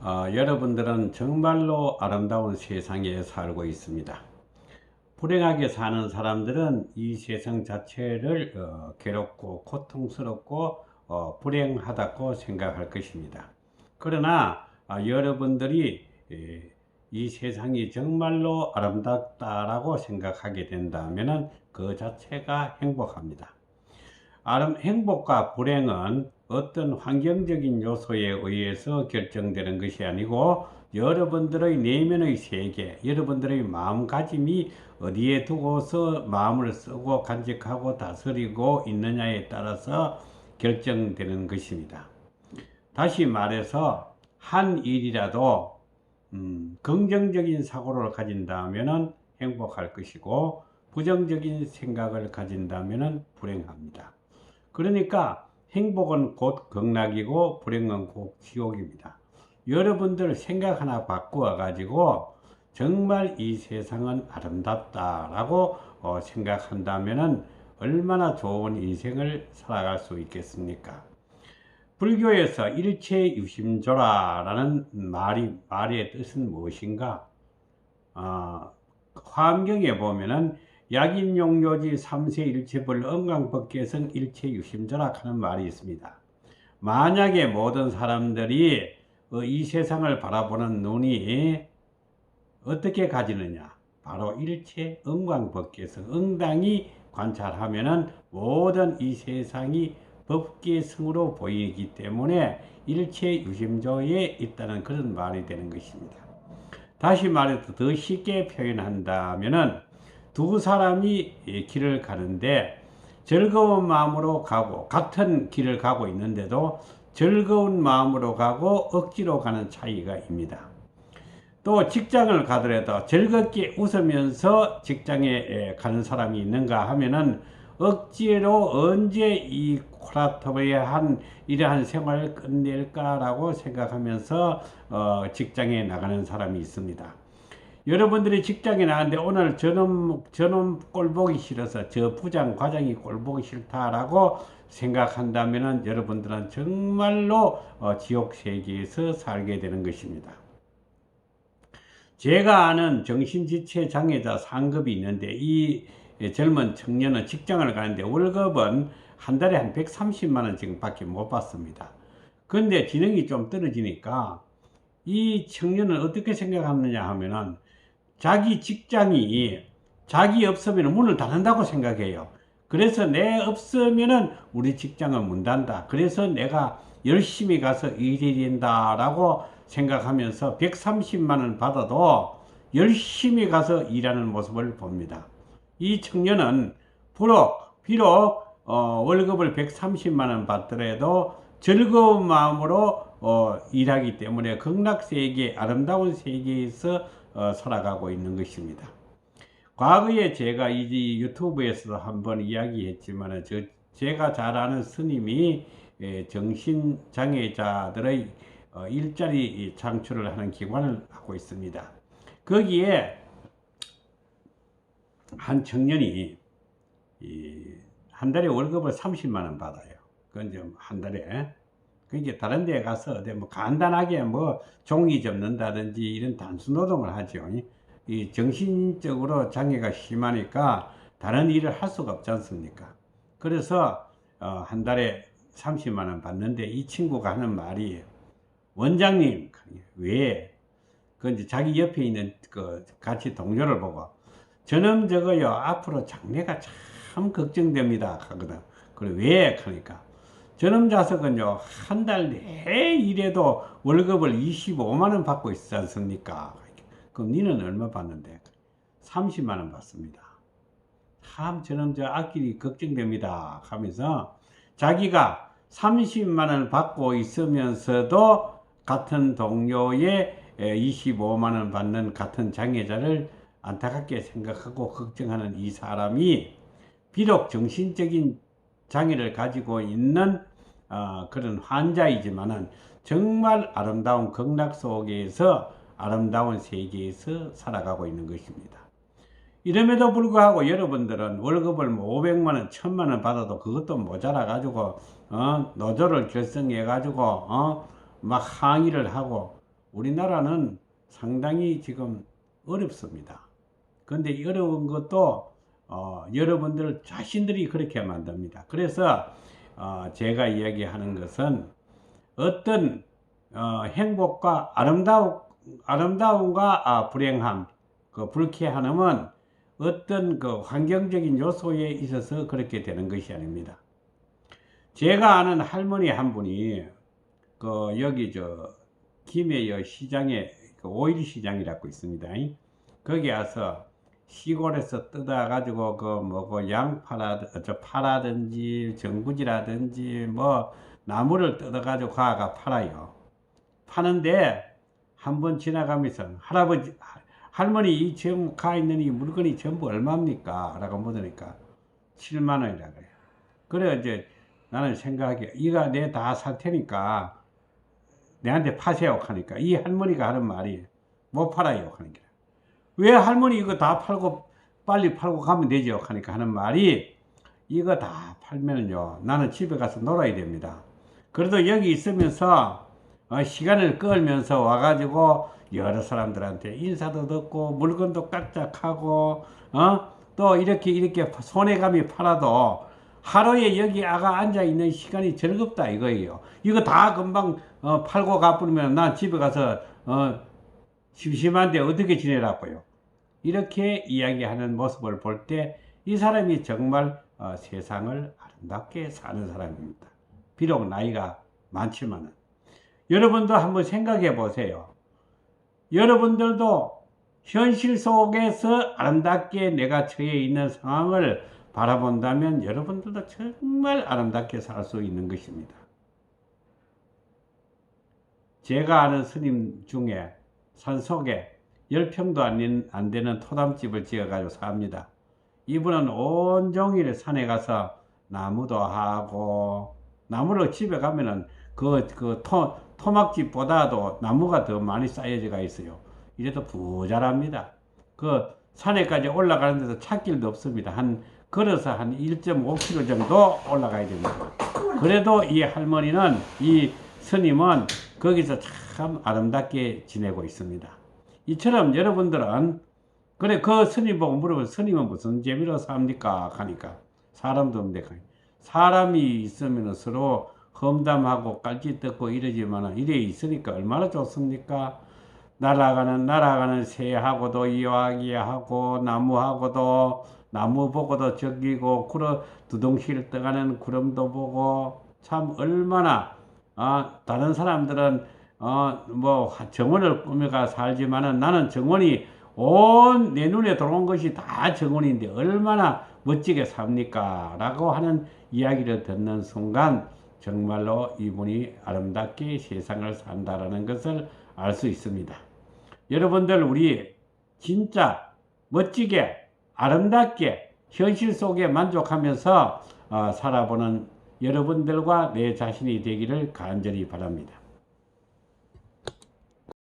어, 여러분들은 정말로 아름다운 세상에 살고 있습니다. 불행하게 사는 사람들은 이 세상 자체를 어, 괴롭고 고통스럽고 어, 불행하다고 생각할 것입니다. 그러나 아, 여러분들이 예, 이 세상이 정말로 아름답다라고 생각하게 된다면 그 자체가 행복합니다. 아름, 행복과 불행은 어떤 환경적인 요소에 의해서 결정되는 것이 아니고 여러분들의 내면의 세계, 여러분들의 마음가짐이 어디에 두고서 마음을 쓰고 간직하고 다스리고 있느냐에 따라서 결정되는 것입니다. 다시 말해서 한 일이라도 음, 긍정적인 사고를 가진다면 행복할 것이고 부정적인 생각을 가진다면 불행합니다. 그러니까 행복은 곧 극락이고 불행은 곧 지옥입니다. 여러분들 생각 하나 바꾸어 가지고 정말 이 세상은 아름답다라고 어, 생각한다면 얼마나 좋은 인생을 살아갈 수 있겠습니까? 불교에서 일체 유심조라라는 말이 말의 뜻은 무엇인가? 어, 화엄경에 보면은 약인용료지 삼세 일체불 언강법계성 일체 유심조라 하는 말이 있습니다. 만약에 모든 사람들이 어, 이 세상을 바라보는 눈이 어떻게 가지느냐? 바로 일체 언광법계성 응당이 관찰하면은 모든 이 세상이 법계성으로 보이기 때문에 일체 유심조에 있다는 그런 말이 되는 것입니다. 다시 말해서 더 쉽게 표현한다면은 두 사람이 길을 가는데 즐거운 마음으로 가고 같은 길을 가고 있는데도 즐거운 마음으로 가고 억지로 가는 차이가 입니다. 또 직장을 가더라도 즐겁게 웃으면서 직장에 가는 사람이 있는가 하면은 억지로 언제 이 코라토의 이러한 생활을 끝낼까라고 생각하면서 어, 직장에 나가는 사람이 있습니다. 여러분들이 직장에 나갔는데 오늘 저놈 저놈 꼴 보기 싫어서 저 부장 과장이 꼴 보기 싫다라고 생각한다면은 여러분들은 정말로 어, 지옥 세계에서 살게 되는 것입니다. 제가 아는 정신지체 장애자 상급이 있는데 이 젊은 청년은 직장을 가는데 월급은 한 달에 한 130만 원 지금 밖에 못 받습니다. 그런데 지능이 좀 떨어지니까 이 청년은 어떻게 생각하느냐 하면은 자기 직장이 자기 없으면 문을 닫는다고 생각해요. 그래서 내 없으면은 우리 직장은 문 닫는다. 그래서 내가 열심히 가서 일해야 된다라고 생각하면서 130만 원 받아도 열심히 가서 일하는 모습을 봅니다. 이 청년은 비록, 비록 어, 월급을 130만 원 받더라도 즐거운 마음으로 어, 일하기 때문에 극락 세계, 아름다운 세계에서 어, 살아가고 있는 것입니다. 과거에 제가 이 유튜브에서도 한번 이야기했지만 저 제가 잘 아는 스님이 예, 정신장애자들의 어, 일자리 창출을 하는 기관을 하고 있습니다. 거기에 한 청년이 한 달에 월급을 30만 원 받아요. 그건 좀 한 달에 그러니까 다른 데 가서 뭐 간단하게 뭐 종이 접는다든지 이런 단순 노동을 하죠. 이 정신적으로 장애가 심하니까 다른 일을 할 수가 없지 않습니까? 그래서 어, 한 달에 30만 원 받는데 이 친구가 하는 말이 원장님 왜? 그 이제 자기 옆에 있는 그 같이 동료를 보고 저는 저거요 앞으로 장래가 참 걱정됩니다 하거든. 그래 왜? 그러니까 저놈 자석은요 한 달 내에 일해도 월급을 25만 원 받고 있지 않습니까? 그럼 니는 얼마 받는데? 30만 원 받습니다. 참 저놈 저 앞길이 걱정됩니다 하면서 자기가 30만 원을 받고 있으면서도 같은 동료의 25만 원 받는 같은 장애자를 안타깝게 생각하고 걱정하는 이 사람이 비록 정신적인 장애를 가지고 있는 어, 그런 환자이지만은 정말 아름다운 극락 속에서 아름다운 세계에서 살아가고 있는 것입니다. 이름에도 불구하고 여러분들은 월급을 뭐 500만 원, 1000만 원 받아도 그것도 모자라 가지고 어, 노조를 결성해 가지고 어, 막 항의를 하고 우리나라는 상당히 지금 어렵습니다. 이 어려운 것도 어, 여러분들 자신들이 그렇게 만듭니다. 그래서 어, 제가 이야기하는 것은 어떤 어, 행복과 아름다움, 아름다움과 아, 불행함, 그 불쾌함은 어떤 그 환경적인 요소에 있어서 그렇게 되는 것이 아닙니다. 제가 아는 할머니 한 분이 그 여기 저 김해여 시장에 그 오일 시장이라고 있습니다. 거기 와서 시골에서 뜯어 가지고 그 뭐고 양파라 저 파라든지 정부지라든지 뭐 나무를 뜯어 가지고 가가 팔아요. 파는데 한 번 지나가면서 할아버지 할머니 이 지금 가 있는 이 물건이 전부 얼마입니까? 라고 물으니까 7만 원이라 그래요. 그래 이제 나는 생각하기에 이가 내 다 살 테니까 내한테 파세요 하니까 이 할머니가 하는 말이 못 팔아요 하니까 왜 할머니 이거 다 팔고 빨리 팔고 가면 되죠 하니까 하는 말이 이거 다 팔면요 나는 집에 가서 놀아야 됩니다 그래도 여기 있으면서 어, 시간을 끌면서 와가지고 여러 사람들한테 인사도 듣고 물건도 깍짝하고 어? 또 이렇게 이렇게 손해감이 팔아도 하루에 여기 아가 앉아 있는 시간이 즐겁다 이거예요. 이거 다 금방 어, 팔고 가버리면 난 집에 가서 어, 심심한데 어떻게 지내라고요. 이렇게 이야기하는 모습을 볼 때 이 사람이 정말 어, 세상을 아름답게 사는 사람입니다. 비록 나이가 많지만은 여러분도 한번 생각해 보세요. 여러분들도 현실 속에서 아름답게 내가 처해 있는 상황을 바라본다면 여러분들도 정말 아름답게 살 수 있는 것입니다. 제가 아는 스님 중에 산속에 열평도 안 되는 토담집을 지어가지고 삽니다. 이분은 온종일 산에 가서 나무도 하고, 나무를 집에 가면은 그, 그 토, 토막집보다도 나무가 더 많이 쌓여져 있어요. 이래도 부자랍니다. 그 산에까지 올라가는데도 찾길도 없습니다. 한 걸어서 한 1.5km 정도 올라가야 됩니다. 그래도 이 할머니는 이 스님은 거기서 참 아름답게 지내고 있습니다. 이처럼 여러분들은 그래 그 스님 보고 물어보면 스님은 무슨 재미로 삽니까? 하니까 사람도 없는데 사람이 있으면 서로 험담하고 깔짓 듣고 이러지만 이래 있으니까 얼마나 좋습니까? 날아가는 날아가는 새하고도 이야기하고 나무하고도 나무 보고도 적이고 구름 두둥실 떠가는 구름도 보고 참 얼마나 어, 다른 사람들은 어, 뭐 정원을 꾸며가 살지만은 나는 정원이 온 내 눈에 들어온 것이 다 정원인데 얼마나 멋지게 삽니까? 라고 하는 이야기를 듣는 순간 정말로 이분이 아름답게 세상을 산다라는 것을 알 수 있습니다. 여러분들 우리 진짜 멋지게 아름답게 현실 속에 만족하면서 어, 살아보는 여러분들과 내 자신이 되기를 간절히 바랍니다.